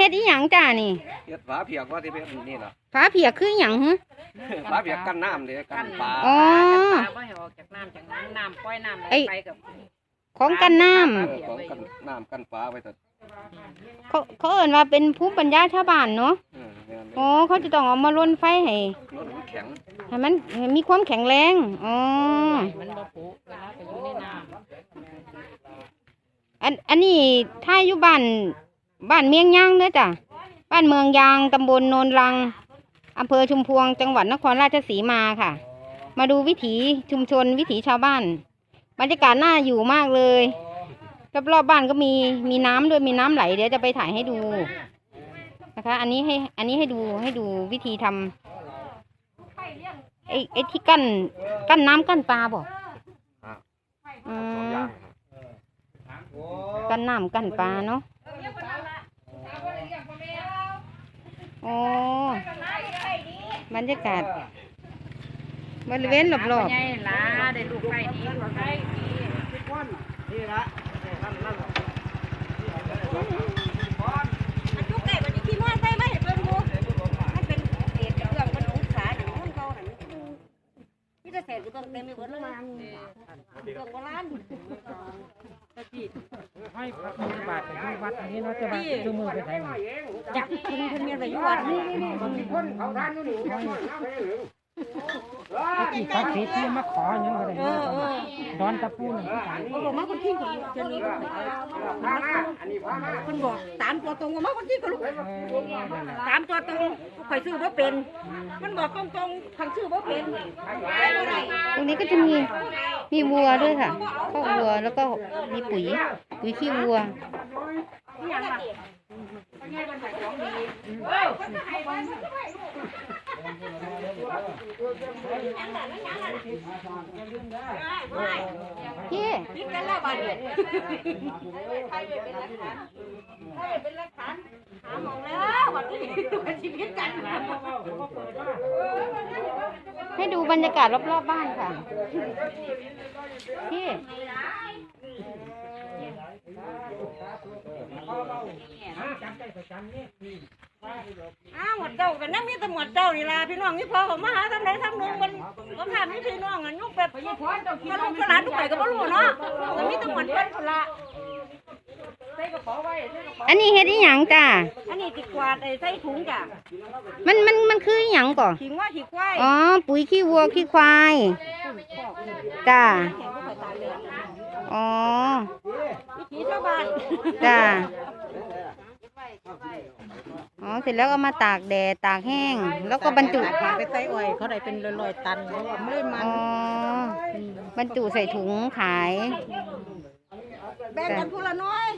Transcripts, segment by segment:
เฮ็ดอีหยังจ้านี่เฮ็ดฝาเพียกว่าที่เป็นนี่ล่ะฝาเพียกคือหยังหึ ฝาเพียกกันน้ำเลยกันปลา อ๋อ ปลาบ่ให้ออกจากน้ำจากน้ำน้ำปล่อยน้ำไหลไอ้ไปกับ ของกันน้ำเออของกันน้ำกันปลาไว้แต่เขาเขาเอ่นว่าเป็นภูมิปัญญาชาวบ้านเนาะเออแม่นอ๋อเขาจะต้องเอามาลนไฟให้รถมันแข็งให้มันให้มีความแข็งแรงอ๋อมันบ่ปุเวลาไปอยู่ในน้อันอันนี้ถ้าอยู่บ้าน บ้านเมียงย่างเด้อจ้ะบ้านเมืองยางตำบลโนนลังอำเภอชุมพวงจังหวัดนครราชสีมาค่ะ มาดูวิถีชุมชนวิถีชาวบ้าน บรรยากาศน่าอยู่มากเลยรอบรอบๆบ้านก็มีมีน้ำด้วยมีน้ำไหลเดี๋ยวจะไปถ่ายให้ดูนะคะ อันนี้ให้อันนี้ให้ดูให้ดูวิธีทำไอ้ไอ้ที่กั้นกั้นน้ำกั้นปลาบอกอะอืสองมอย่างกันน้ำกันปลาเนาะ โอ้บรรยากาศบริเวณรอบๆใหญ่ลาได้ลูกไก่ดีลูกไฟดีนี่ละนั่นนั่น อันทุกไก่วันนี้ขี่มอไซค์มาเห็นเบิ่งดูมันเป็นเศษเครื่องมันอุตสาหนังมันเก่าหันนี่จะเศษก็ ต้องเต็มไปหมดเลยเครื่องโบราณให้พระบิณฑบาตไปที่วัดอันนี้เนาะจะมาชูมือไปไหนมาจับคุณเพิ่นมีอะไรอยู่วัดนี่นี่นี่ไอ้ ที่ศักดิ์สิทธิ์ที่มาขออย่างนั้นก็ได้เออเออดอนตะปูนี่ก็ได้เขาบอกมาคนที่คนจะรู้คนบอกสามตัวตรงว่ามาคนที่ก็รู้เออนั่นแหละสามตัวตรงข่อยซื้อบ่เป็น มันบอกตรงๆขังซื้อบ่เป็นตรงนี้ก็จะมีมีวัวด้วยค่ะข้าววัวแล้วก็มีปุ๋ยปุ๋ยขี้วัว พี่คิดกันแล้วบัดนี้ใครเป็นหลักฐานใครเป็นหลักฐานหามองแล้วบัดนี้ตัวชีวิตกันให้ดูบรรยากาศรอบๆบ้านค่ะ พี่ อ้าวหมดเจ้ากันนั่งมีแต่หมดเจ้านี่ล่ะพี่น้องนี่พอผมมาหาทำไหนทำนึงมันก็ถามนี่พี่น้องอะนุกแบบมาลูกก็หลานทุกไปก็บ่รู้เนาะมันมีแต่หมดเพิ่นพุ่นละอันนี้เฮ็ดอีหยังจ้าอันนี้ติกวาดไอ้ใส่ถุงจ้ะมันมันมันคืออีหยังก่อขิงว่าขิงควายอ๋อปุ๋ยขี้วัวขี้ควายจ้าแข็งก็ข่อยตายเลยอ๋อวิถีชาวบ้านจ้า อ๋อเสร็จแล้วก็มาตากแดดตากแห้ง แล้วก็บรรจุไปใส่อ้อยเขาได้เป็นร้อยๆตันเขาก็ไม่มันอ๋อบรรจุใส่ถุงขาย แบ่งกันผู้ละน้อย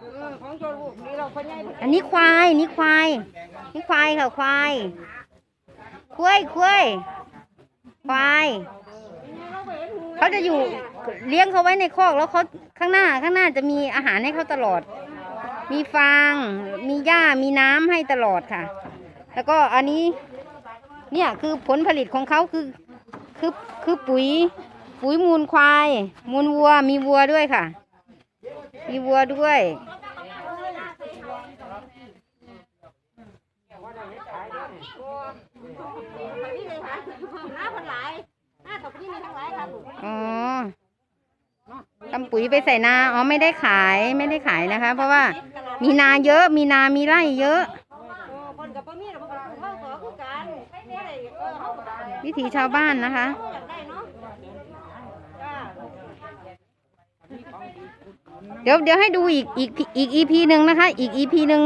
เออของโจลูกนี่เราคนใหญ่อันนี้ควายนี่ควายนี่ควายค่ะควายควายควายควายเขาจะอยู่ เลี้ยงเขาไว้ในคอกแล้วเขาข้างหน้าข้างหน้าจะมีอาหารให้เขาตลอด มีฟาง มีหญ้ามีน้ำให้ตลอดค่ะ แล้วก็อันนี้เนี่ยคือผลผลิตของเขาคือคือคือปุ๋ย ปุ๋ยมูลควาย มูลวัวมีวัวด้วยค่ะ มีวัวด้วยนี่เลยค่ะหน้าคนหลายหน้าตกนี่มีทั้งหลายครับอ๋อ ทำปุ๋ยไปใส่นาอ๋อไม่ได้ขายไม่ได้ขายนะคะ เพราะว่ามีนาเยอะมีนามีไร่เยอะ วิถีชาวบ้านนะคะ เดี๋ยวเดี๋ยวให้ดูอีกอีกอีกอีพีหนึ่งนะคะ อีกอีพีหนึ่ง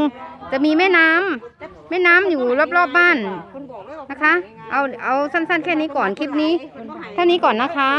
จะมีแม่น้ำแม่น้ำอยู่รอบๆบบ้านนบอกเลยว่านะคะ เอาเอาสั้นๆ แค่นี้ก่อนคลิปนี้เท่านี้ก่อนนะคะ